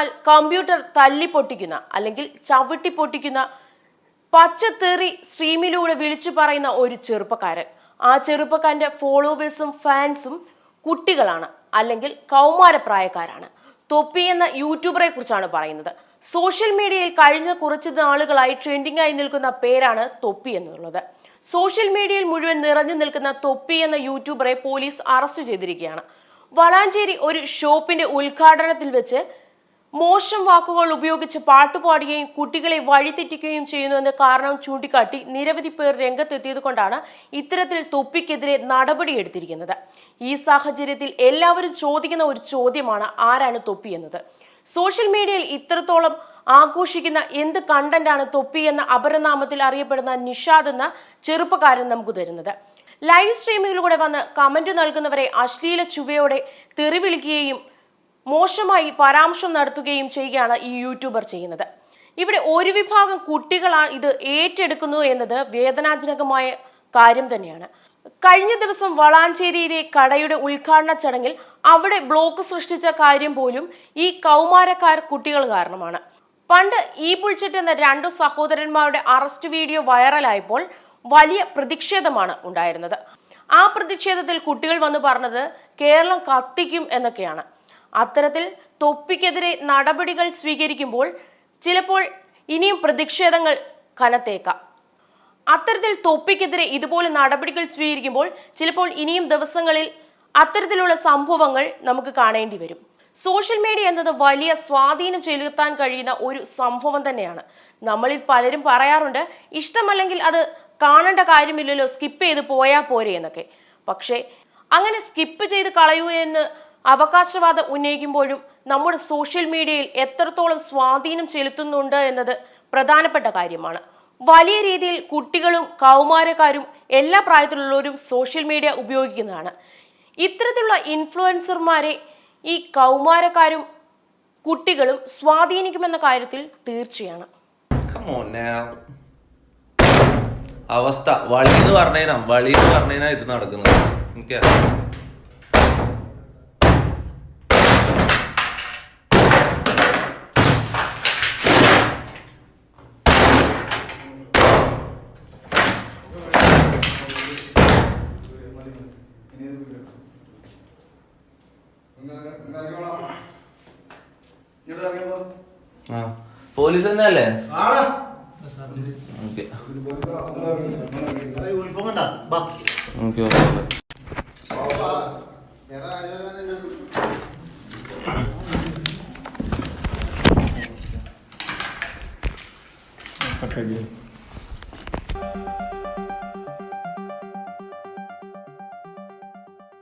വന്നാൽ കമ്പ്യൂട്ടർ തല്ലി പൊട്ടിക്കുന്ന അല്ലെങ്കിൽ ചവിട്ടി പൊട്ടിക്കുന്ന പച്ചത്തേറി സ്ട്രീമിലൂടെ വിളിച്ചു പറയുന്ന ഒരു ചെറുപ്പക്കാരൻ. ആ ചെറുപ്പക്കാരന്റെ ഫോളോവേഴ്സും ഫാൻസും കുട്ടികളാണ് അല്ലെങ്കിൽ കൗമാരപ്രായക്കാരാണ്. തൊപ്പി എന്ന യൂട്യൂബറെ കുറിച്ചാണ് പറയുന്നത്. സോഷ്യൽ മീഡിയയിൽ കഴിഞ്ഞ കുറച്ച് നാളുകളായി ട്രെൻഡിംഗ് ആയി നിൽക്കുന്ന പേരാണ് തൊപ്പി എന്നുള്ളത്. സോഷ്യൽ മീഡിയയിൽ മുഴുവൻ നിറഞ്ഞു നിൽക്കുന്ന തൊപ്പി എന്ന യൂട്യൂബറെ പോലീസ് അറസ്റ്റ് ചെയ്തിരിക്കുകയാണ്. വളാഞ്ചേരി ഒരു ഷോപ്പിന്റെ ഉദ്ഘാടനത്തിൽ വെച്ച് മോശം വാക്കുകൾ ഉപയോഗിച്ച് പാട്ടുപാടുകയും കുട്ടികളെ വഴിതെറ്റിക്കുകയും ചെയ്യുന്നുവെന്ന് കാരണം ചൂണ്ടിക്കാട്ടി നിരവധി പേർ രംഗത്തെത്തിയത് കൊണ്ടാണ് ഇത്തരത്തിൽ തൊപ്പിക്കെതിരെ നടപടിയെടുത്തിരിക്കുന്നത് ഈ സാഹചര്യത്തിൽ എല്ലാവരും ചോദിക്കുന്ന ഒരു ചോദ്യമാണ് ആരാണ് തൊപ്പി എന്നത്? സോഷ്യൽ മീഡിയയിൽ ഇത്രത്തോളം ആഘോഷിക്കുന്ന എന്ത് കണ്ടന്റാണ് തൊപ്പി എന്ന അപരനാമത്തിൽ അറിയപ്പെടുന്ന നിഷാദ് എന്ന ചെറുപ്പക്കാരൻ നമുക്ക് തരുന്നത്. ലൈവ് സ്ട്രീമിങ്ങിലൂടെ വന്ന് കമന്റ് നൽകുന്നവരെ അശ്ലീല ചുവയോടെ തെറി വിളിക്കുകയും മോശമായി പരാമർശം നടത്തുകയും ചെയ്യുകയാണ് ഈ യൂട്യൂബർ ചെയ്യുന്നത്. ഇവിടെ ഒരു വിഭാഗം കുട്ടികളാണ് ഇത് ഏറ്റെടുക്കുന്നു എന്നത് വേദനാജനകമായ കാര്യം തന്നെയാണ്. കഴിഞ്ഞ ദിവസം വളാഞ്ചേരിയിലെ കടയുടെ ഉദ്ഘാടന ചടങ്ങിൽ അവിടെ ബ്ലോക്ക് സൃഷ്ടിച്ച കാര്യം പോലും ഈ കൗമാരക്കാർ കുട്ടികൾ കാരണമാണ്. പണ്ട് ഈ ബുൾച്ചറ്റ് എന്ന രണ്ടു സഹോദരന്മാരുടെ അറസ്റ്റ് വീഡിയോ വൈറലായപ്പോൾ വലിയ പ്രതിഷേധമാണ് ഉണ്ടായിരുന്നത്. ആ പ്രതിഷേധത്തിൽ കുട്ടികൾ വന്ന് പറഞ്ഞത് കേരളം കത്തിക്കും എന്നൊക്കെയാണ്. അത്തരത്തിൽ തൊപ്പിക്കെതിരെ നടപടികൾ സ്വീകരിക്കുമ്പോൾ ചിലപ്പോൾ ഇനിയും പ്രതിഷേധങ്ങൾ കനത്തേക്കാം. അത്തരത്തിൽ തൊപ്പിക്കെതിരെ ഇതുപോലെ നടപടികൾ സ്വീകരിക്കുമ്പോൾ ചിലപ്പോൾ ഇനിയും ദിവസങ്ങളിൽ അത്തരത്തിലുള്ള സംഭവങ്ങൾ നമുക്ക് കാണേണ്ടി വരും. സോഷ്യൽ മീഡിയ എന്നത് വലിയ സ്വാധീനം ചെലുത്താൻ കഴിയുന്ന ഒരു സംഭവം തന്നെയാണ്. നമ്മളിൽ പലരും പറയാറുണ്ട് ഇഷ്ടമല്ലെങ്കിൽ അത് കാണേണ്ട കാര്യമില്ലല്ലോ സ്കിപ്പ് ചെയ്ത് പോയാൽ പോരെ എന്നൊക്കെ. പക്ഷേ അങ്ങനെ സ്കിപ്പ് ചെയ്ത് കളയൂ എന്ന് അവകാശവാദം ഉന്നയിക്കുമ്പോഴും നമ്മുടെ സോഷ്യൽ മീഡിയയിൽ എത്രത്തോളം സ്വാധീനം ചെലുത്തുന്നുണ്ട് എന്നത് പ്രധാനപ്പെട്ട കാര്യമാണ്. വലിയ രീതിയിൽ കുട്ടികളും കൗമാരക്കാരും എല്ലാ പ്രായത്തിലുള്ളവരും സോഷ്യൽ മീഡിയ ഉപയോഗിക്കുന്നതാണ്. ഇത്തരത്തിലുള്ള ഇൻഫ്ലുവൻസർമാരെ ഈ കൗമാരക്കാരും കുട്ടികളും സ്വാധീനിക്കുമെന്ന കാര്യത്തിൽ തീർച്ചയാണ്. അവസ്ഥ വളി എന്ന് പറഞ്ഞാ വളി എന്ന് പറഞ്ഞാ ഇത് നടക്കുന്നത്. പോലീസ് തന്നെ അല്ലേ you. Okay okay